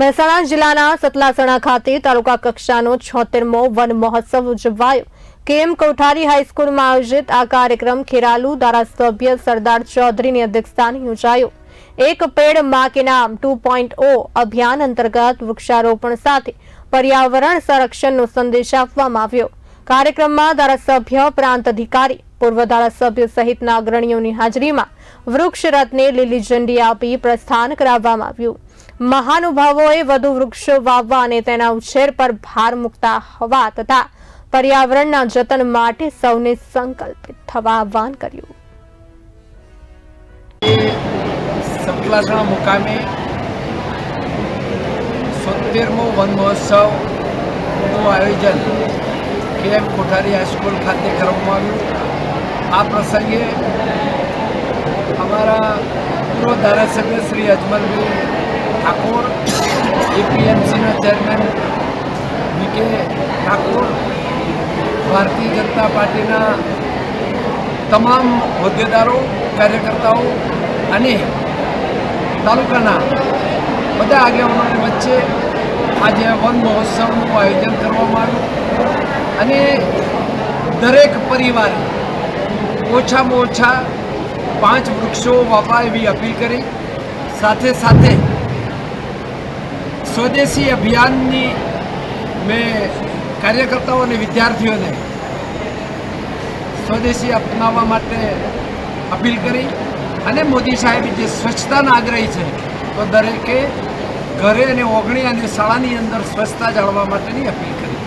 મહેસાણા જિલ્લાના સતલાસણા ખાતે તાલુકા કક્ષાનો છોતેરમો વન મહોત્સવ ઉજવાયો. કેએમ કોઠારી હાઈસ્કૂલમાં આયોજિત આ કાર્યક્રમ ખેરાલુ ધારાસભ્ય સરદાર ચૌધરીની અધ્યક્ષસ્થાને યોજાયો. એક પેડમાં કે નામ ટુ અભિયાન અંતર્ગત વૃક્ષારોપણ સાથે પર્યાવરણ સંરક્ષણનો સંદેશ આપવામાં આવ્યો. કાર્યક્રમમાં ધારાસભ્ય, પ્રાંત અધિકારી, પૂર્વ ધારાસભ્ય સહિતના અગ્રણીઓની હાજરીમાં વૃક્ષરથને લીલી ઝંડી આપી પ્રસ્થાન કરાવવામાં આવ્યું. મહાનુભાવોએ વધુ વૃક્ષો વાવવા અને તેના ઉછેર પર ભાર મૂકતા હોવા તથા પર્યાવરણના જતન માટે સૌને સંકલ્પિત થવા આહ્વાન કર્યું. સતલાસણા મુકામે સોતેરમો વન મહોત્સવનું આયોજન કેએમ કોઠારી હાઈસ્કૂલ ખાતે કરવામાં આવ્યું. આ પ્રસંગે અમારા પૂર્વ ધારાસભ્ય શ્રી અજમલભાઈ એપીએમસીના ચેરમેન વી કે ઠાકોર, ભારતીય જનતા પાર્ટીના તમામ હોદ્દેદારો, કાર્યકર્તાઓ અને તાલુકાના બધા આગેવાનોની વચ્ચે આજે વન મહોત્સવનું આયોજન કરવામાં આવ્યું અને દરેક પરિવારે ઓછામાં ઓછા પાંચ વૃક્ષો વાપા એવી અપીલ કરી. સાથે સાથે સ્વદેશી અભિયાનની મેં કાર્યકર્તાઓ અને વિદ્યાર્થીઓને સ્વદેશી અપનાવવા માટે અપીલ કરી અને મોદી સાહેબ જે સ્વચ્છતાના આગ્રહી છે, તો દરેકે ઘરે અને ઓગણી અને શાળાની અંદર સ્વચ્છતા જાળવવા માટેની અપીલ કરી.